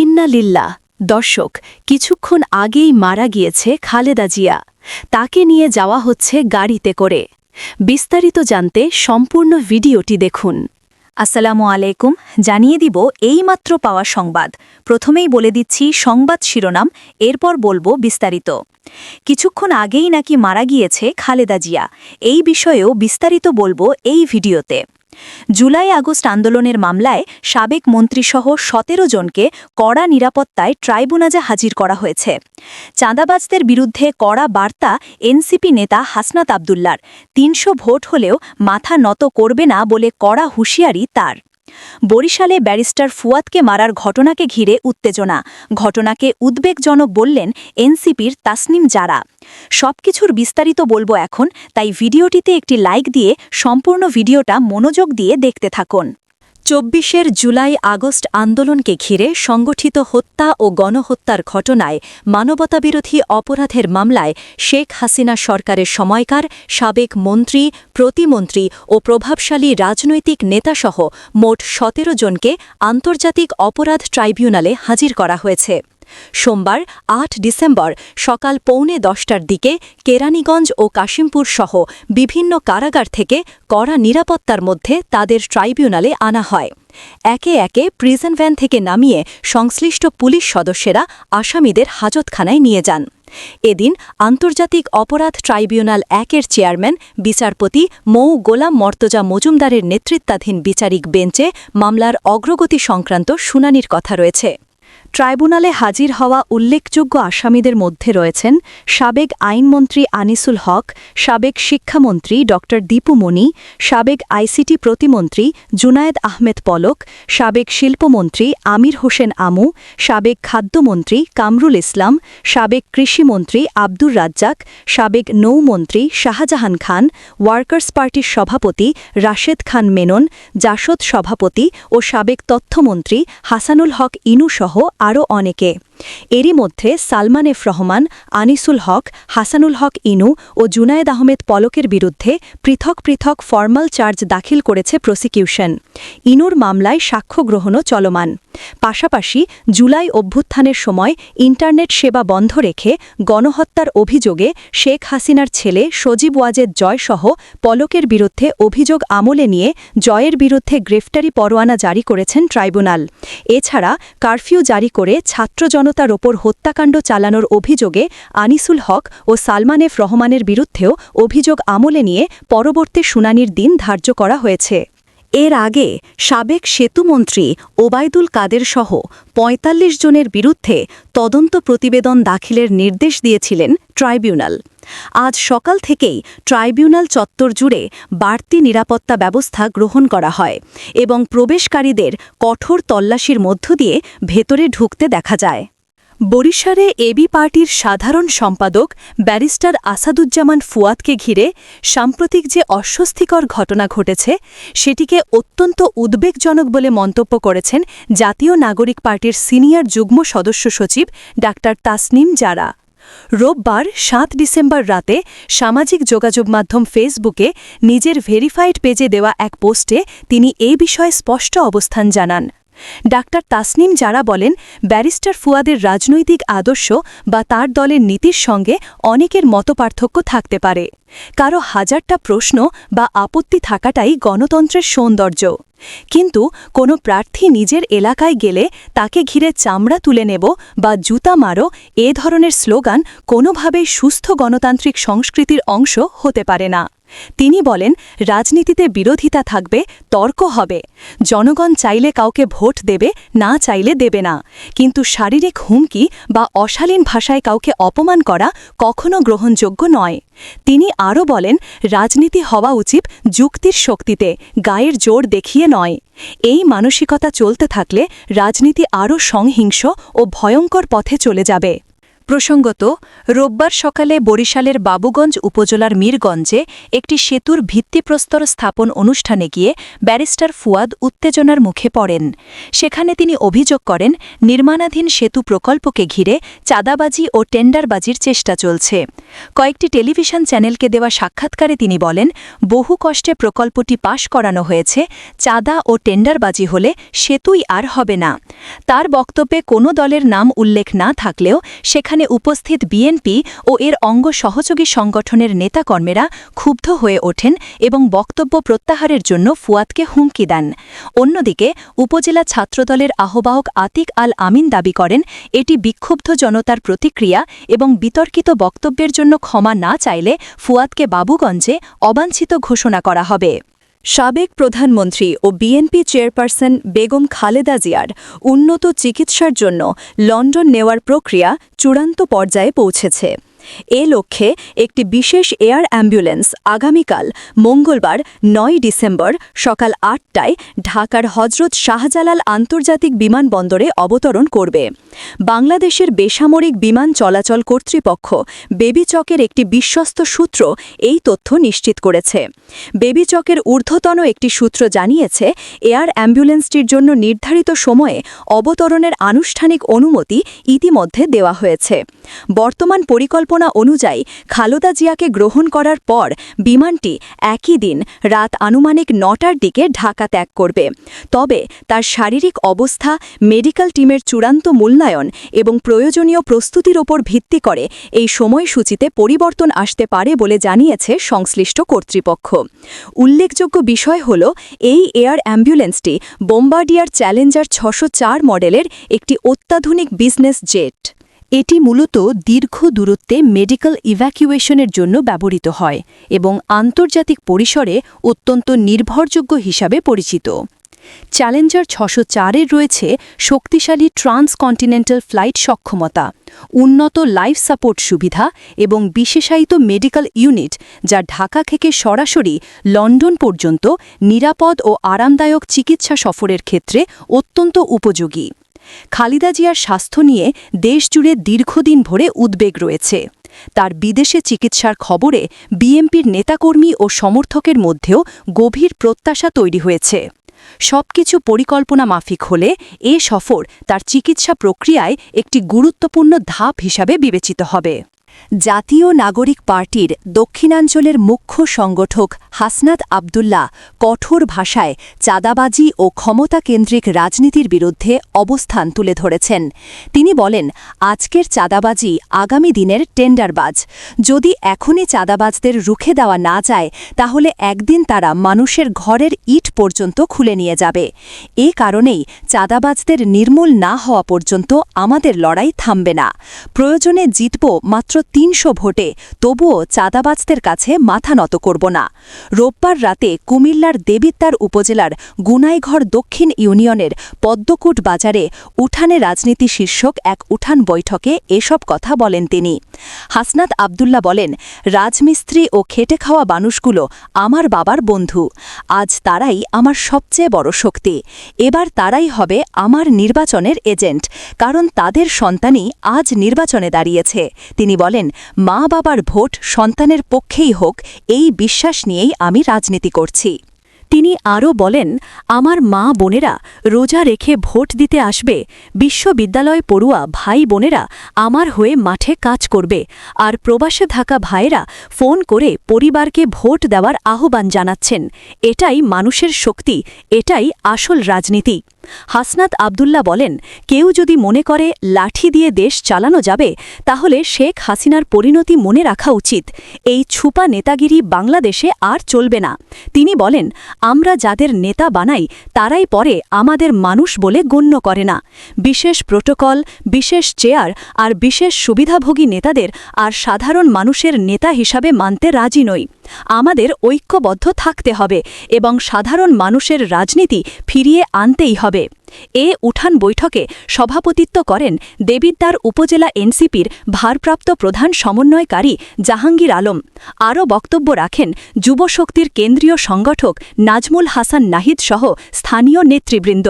ইন্না লিল্লা দর্শক, কিছুক্ষণ আগেই মারা গিয়েছে খালেদা জিয়া। তাকে নিয়ে যাওয়া হচ্ছে গাড়িতে করে। বিস্তারিত জানতে সম্পূর্ণ ভিডিওটি দেখুন। আসসালামু আলাইকুম, জানিয়ে দিব এইমাত্র পাওয়া সংবাদ। প্রথমেই বলে দিচ্ছি সংবাদ শিরোনাম, এরপর বলব বিস্তারিত। কিছুক্ষণ আগেই নাকি মারা গিয়েছে খালেদা জিয়া। এই বিষয়েও বিস্তারিত বলব এই ভিডিওতে। জুলাই আগস্ট আন্দোলনের মামলায় সাবেক মন্ত্রীসহ সতেরো জনকে কড়া নিরাপত্তায় ট্রাইব্যুনাজে হাজির করা হয়েছে। চাঁদাবাজদের বিরুদ্ধে কড়া বার্তা এনসিপি নেতা হাসনাত আবদুল্লার। তিনশো ভোট হলেও মাথা নত করবে না বলে কড়া হুঁশিয়ারি তার। বরিশালে ব্যারিস্টার ফুয়াদকে মারার ঘটনাকে ঘিরে উত্তেজনা। ঘটনাকে উদ্বেগজনক বললেন এনসিপির তাসনিম জারা। সবকিছুর বিস্তারিত বলব এখন, তাই ভিডিওটিতে একটি লাইক দিয়ে সম্পূর্ণ ভিডিওটা মনোযোগ দিয়ে দেখতে থাকুন। চব্বিশের জুলাই আগস্ট আন্দোলনকে ঘিরে সংগঠিত হত্যা ও গণহত্যার ঘটনায় মানবতাবিরোধী অপরাধের মামলায় শেখ হাসিনা সরকারের সময়কার সাবেক মন্ত্রী, প্রতিমন্ত্রী ও প্রভাবশালী রাজনৈতিক নেতাসহ মোট সতেরো জনকে আন্তর্জাতিক অপরাধ ট্রাইব্যুনালে হাজির করা হয়েছে। সোমবার আট ডিসেম্বর সকাল পৌনে দশটার দিকে কেরানীগঞ্জ ও কাশিমপুর সহ বিভিন্ন কারাগার থেকে কড়া নিরাপত্তার মধ্যে তাদের ট্রাইব্যুনালে আনা হয়। একে একে প্রিজন ভ্যান থেকে নামিয়ে সংশ্লিষ্ট পুলিশ সদস্যেরা আসামিদের হাজতখানায় নিয়ে যান। এদিন আন্তর্জাতিক অপরাধ ট্রাইব্যুনাল একের চেয়ারম্যান, বিচারপতি মৌ গোলাম মর্তজা মজুমদারের নেতৃত্বাধীন বিচারিক বেঞ্চে মামলার অগ্রগতি সংক্রান্ত শুনানির কথা রয়েছে। ট্রাইব্যুনালে হাজির হওয়া উল্লেখযোগ্য আসামিদের মধ্যে রয়েছেন সাবেক আইনমন্ত্রী আনিসুল হক, সাবেক শিক্ষামন্ত্রী ড. দীপু মনি, সাবেক আইসিটি প্রতিমন্ত্রী জুনায়েদ আহমেদ পলক, সাবেক শিল্পমন্ত্রী আমির হোসেন আমু, সাবেক খাদ্যমন্ত্রী কামরুল ইসলাম, সাবেক কৃষিমন্ত্রী আব্দুর রাজ্জাক, সাবেক নৌমন্ত্রী শাহজাহান খান, ওয়ার্কার্স পার্টির সভাপতি রাশেদ খান মেনন, জাসদ সভাপতি ও সাবেক তথ্যমন্ত্রী হাসানুল হক ইনুসহ আরও অনেকে। এরই মধ্যে সালমান এফ রহমান, আনিসুল হক, হাসানুল হক ইনু ও জুনায়েদ আহমেদ পলকের বিরুদ্ধে পৃথক পৃথক ফর্মাল চার্জ দাখিল করেছে প্রসিকিউশন। ইনুর মামলায় সাক্ষ্য গ্রহণও চলমান। পাশাপাশি জুলাই অভ্যুত্থানের সময় ইন্টারনেট সেবা বন্ধ রেখে গণহত্যার অভিযোগে শেখ হাসিনার ছেলে সজীব ওয়াজেদ জয়সহ পলকের বিরুদ্ধে অভিযোগ আমলে নিয়ে জয়ের বিরুদ্ধে গ্রেফতারি পরোয়ানা জারি করেছেন ট্রাইব্যুনাল। এছাড়া কারফিউ জারি করে ছাত্র জনতার ওপর হত্যাকাণ্ড চালানোর অভিযোগে আনিসুল হক ও সালমান এফ রহমানের বিরুদ্ধেও অভিযোগ আমলে নিয়ে পরবর্তী শুনানির দিন ধার্য করা হয়েছে। এর আগে সাবেক সেতুমন্ত্রী ওবায়দুল কাদের সহ ৪৫ জনের বিরুদ্ধে তদন্ত প্রতিবেদন দাখিলের নির্দেশ দিয়েছিলেন ট্রাইব্যুনাল। আজ সকাল থেকেই ট্রাইব্যুনাল চত্বর জুড়ে বাড়তি নিরাপত্তা ব্যবস্থা গ্রহণ করা হয় এবং প্রবেশকারীদের কঠোর তল্লাশির মধ্য দিয়ে ভেতরে ঢুকতে দেখা যায়। বরিশালে এবি পার্টির সাধারণ সম্পাদক ব্যারিস্টার আসাদুজ্জামান ফুয়াদকে ঘিরে সাম্প্রতিক যে অস্বস্তিকর ঘটনা ঘটেছে, সেটিকে অত্যন্ত উদ্বেগজনক বলে মন্তব্য করেছেন জাতীয় নাগরিক পার্টির সিনিয়র যুগ্ম সদস্য সচিব ডা তাসনিম জারা। রোববার সাত ডিসেম্বর রাতে সামাজিক যোগাযোগ মাধ্যম ফেসবুকে নিজের ভেরিফাইড পেজে দেওয়া এক পোস্টে তিনি এ বিষয়ে স্পষ্ট অবস্থান জানান। ডাক্তার তাসনিম যারা বলেন, ব্যারিস্টার ফুয়াদের রাজনৈতিক আদর্শ বা তার দলের নীতির সঙ্গে অনেকের মতপার্থক্য থাকতে পারে। কারও হাজারটা প্রশ্ন বা আপত্তি থাকাটাই গণতন্ত্রের সৌন্দর্য। কিন্তু কোনো প্রার্থী নিজের এলাকায় গেলে তাকে ঘিরে চামড়া তুলে নেব বা জুতা মারো এ ধরনের স্লোগান কোনোভাবেই সুস্থ গণতান্ত্রিক সংস্কৃতির অংশ হতে পারে না। তিনি বলেন, রাজনীতিতে বিরোধিতা থাকবে, তর্ক হবে। জনগণ চাইলে কাউকে ভোট দেবে, না চাইলে দেবে না। কিন্তু শারীরিক হুমকি বা অশালীন ভাষায় কাউকে অপমান করা কখনো গ্রহণযোগ্য নয়। তিনি আরও বলেন, রাজনীতি হওয়া উচিত যুক্তির শক্তিতে, গায়ের জোর দেখিয়ে নয়। এই মানসিকতা চলতে থাকলে রাজনীতি আরও সংহিংস ও ভয়ঙ্কর পথে চলে যাবে। প্রসঙ্গত, রোববার সকালে বরিশালের বাবুগঞ্জ উপজেলার মীরগঞ্জে একটি সেতুর ভিত্তিপ্রস্তর স্থাপন অনুষ্ঠানে গিয়ে ব্যারিস্টার ফুয়াদ উত্তেজনার মুখে পড়েন। সেখানে তিনি অভিযোগ করেন, নির্মাণাধীন সেতু প্রকল্পকে ঘিরে চাঁদাবাজি ও টেন্ডারবাজির চেষ্টা চলছে। কয়েকটি টেলিভিশন চ্যানেলকে দেওয়া সাক্ষাৎকারে তিনি বলেন, বহু কষ্টে প্রকল্পটি পাশ করানো হয়েছে, চাঁদা ও টেন্ডারবাজি হলে সেতুই আর হবে না। তার বক্তব্যে কোনো দলের নাম উল্লেখ না থাকলেও সেখানে উপস্থিত বিএনপি ও এর অঙ্গ সহযোগী সংগঠনের নেতাকর্মেরা ক্ষুব্ধ হয়ে ওঠেন এবং বক্তব্য প্রত্যাহারের জন্য ফুয়াদকে হুমকি দেন। অন্যদিকে উপজেলা ছাত্রদলের আহ্বায়ক আতিক আল আমিন দাবি করেন, এটি বিক্ষুব্ধ জনতার প্রতিক্রিয়া এবং বিতর্কিত বক্তব্যের জন্য ক্ষমা না চাইলে ফুয়াদকে বাবুগঞ্জে অবাঞ্ছিত ঘোষণা করা হবে। সাবেক প্রধানমন্ত্রী ও বিএনপি চেয়ারপারসন বেগম খালেদা জিয়ার উন্নত চিকিৎসার জন্য লন্ডন নেওয়ার প্রক্রিয়া চূড়ান্ত পর্যায়ে পৌঁছেছে। এ লক্ষ্যে একটি বিশেষ এয়ার অ্যাম্বুলেন্স আগামীকাল মঙ্গলবার নয় ডিসেম্বর সকাল আটটায় ঢাকার হজরত শাহজালাল আন্তর্জাতিক বিমানবন্দরে অবতরণ করবে। বাংলাদেশের বেসামরিক বিমান চলাচল কর্তৃপক্ষ বেবিচকের একটি বিশ্বস্ত সূত্র এই তথ্য নিশ্চিত করেছে। বেবিচকের ঊর্ধ্বতন একটি সূত্র জানিয়েছে, এয়ার অ্যাম্বুলেন্সটির জন্য নির্ধারিত সময়ে অবতরণের আনুষ্ঠানিক অনুমতি ইতিমধ্যে দেওয়া হয়েছে। বর্তমান পরিকল্পনা অনুযায়ী খালেদা জিয়াকে গ্রহণ করার পর বিমানটি একই দিন রাত আনুমানিক নটার দিকে ঢাকা ত্যাগ করবে। তবে তার শারীরিক অবস্থা, মেডিকেল টিমের চূড়ান্ত মূল্যায়ন এবং প্রয়োজনীয় প্রস্তুতির ওপর ভিত্তি করে এই সময়সূচিতে পরিবর্তন আসতে পারে বলে জানিয়েছে সংশ্লিষ্ট কর্তৃপক্ষ। উল্লেখযোগ্য বিষয় হল, এই এয়ার অ্যাম্বুলেন্সটি বোম্বার্ডিয়ার চ্যালেঞ্জার ছশো মডেলের একটি অত্যাধুনিক বিজনেস জেট। এটি মূলত দীর্ঘ দূরত্বে মেডিকেল ইভ্যাকুয়েশনের জন্য ব্যবহৃত হয় এবং আন্তর্জাতিক পরিসরে অত্যন্ত নির্ভরযোগ্য হিসাবে পরিচিত। চ্যালেঞ্জার ছশো চারের রয়েছে শক্তিশালী ট্রান্সকন্টিনেন্টাল ফ্লাইট সক্ষমতা, উন্নত লাইফ সাপোর্ট সুবিধা এবং বিশেষায়িত মেডিকেল ইউনিট যা ঢাকা থেকে সরাসরি লন্ডন পর্যন্ত নিরাপদ ও আরামদায়ক চিকিৎসা সফরের ক্ষেত্রে অত্যন্ত উপযোগী। খালিদা জিয়ার স্বাস্থ্য নিয়ে দেশজুড়ে দীর্ঘদিন ভরে উদ্বেগ রয়েছে। তার বিদেশে চিকিৎসার খবরে বিএমপির নেতাকর্মী ও সমর্থকের মধ্যেও গভীর প্রত্যাশা তৈরি হয়েছে। সবকিছু পরিকল্পনা মাফিক হলে এ সফর তার চিকিৎসা প্রক্রিয়ায় একটি গুরুত্বপূর্ণ ধাপ হিসাবে বিবেচিত হবে। জাতীয় নাগরিক পার্টির দক্ষিণাঞ্চলের মুখ্য সংগঠক হাসনাত আবদুল্লাহ কঠোর ভাষায় চাঁদাবাজি ও ক্ষমতাকেন্দ্রিক রাজনীতির বিরুদ্ধে অবস্থান তুলে ধরেছেন। তিনি বলেন, আজকের চাঁদাবাজি আগামী দিনের টেন্ডারবাজ। যদি এখনই চাঁদাবাজদের রুখে দেওয়া না যায়, তাহলে একদিন তারা মানুষের ঘরের ইট পর্যন্ত খুলে নিয়ে যাবে। এ কারণেই চাঁদাবাজদের নির্মূল না হওয়া পর্যন্ত আমাদের লড়াই থামবে না। প্রয়োজনে জিতব মাত্র তিনশো ভোটে, তবুও চাঁদাবাজদের কাছে মাথা নত করব না। রোববার রাতে কুমিল্লার দেবিদ্দার উপজেলার গুনাইঘর দক্ষিণ ইউনিয়নের পদ্মকুট বাজারে উঠানে রাজনীতি শীর্ষক এক উঠান বৈঠকে এসব কথা বলেন তিনি। হাসনাত আবদুল্লা বলেন, রাজমিস্ত্রি ও খেটে খাওয়া মানুষগুলো আমার বাবার বন্ধু। আজ তারাই আমার সবচেয়ে বড় শক্তি। এবার তারাই হবে আমার নির্বাচনের এজেন্ট, কারণ তাদের সন্তানই আজ নির্বাচনে দাঁড়িয়েছে। তিনি বলেন মা বাবার ভোট সন্তানের পক্ষেই হোক এই বিশ্বাস নিয়েই আমি রাজনীতি করছি। তিনি আরও বলেন, আমার মা বোনেরা রোজা রেখে ভোট দিতে আসবে। বিশ্ববিদ্যালয় পড়ুয়া ভাই বোনেরা আমার হয়ে মাঠে কাজ করবে। আর প্রবাসে থাকা ভাইয়েরা ফোন করে পরিবারকে ভোট দেওয়ার আহ্বান জানাচ্ছেন। এটাই মানুষের শক্তি, এটাই আসল রাজনীতি। হাসনাত আবদুল্লা বলেন, কেউ যদি মনে করে লাঠি দিয়ে দেশ চালানো যাবে, তাহলে শেখ হাসিনার পরিণতি মনে রাখা উচিত। এই ছুপা নেতাগিরি বাংলাদেশে আর চলবে না। তিনি বলেন আমরা যাদের নেতা বানাই, তারাই পরে আমাদের মানুষ বলে গণ্য করে না। বিশেষ প্রোটোকল, বিশেষ চেয়ার আর বিশেষ সুবিধাভোগী নেতাদের আর সাধারণ মানুষের নেতা হিসাবে মানতে রাজি নই। আমাদের ঐক্যবদ্ধ থাকতে হবে এবং সাধারণ মানুষের রাজনীতি ফিরিয়ে আনতেই হবে। এ উঠান বৈঠকে সভাপতিত্ব করেন দেবিদ্দার উপজেলা এনসিপির ভারপ্রাপ্ত প্রধান সমন্বয়কারী জাহাঙ্গীর আলম। আরও বক্তব্য রাখেন যুবশক্তির কেন্দ্রীয় সংগঠক নাজমুল হাসান নাহিদ সহ স্থানীয় নেতৃবৃন্দ।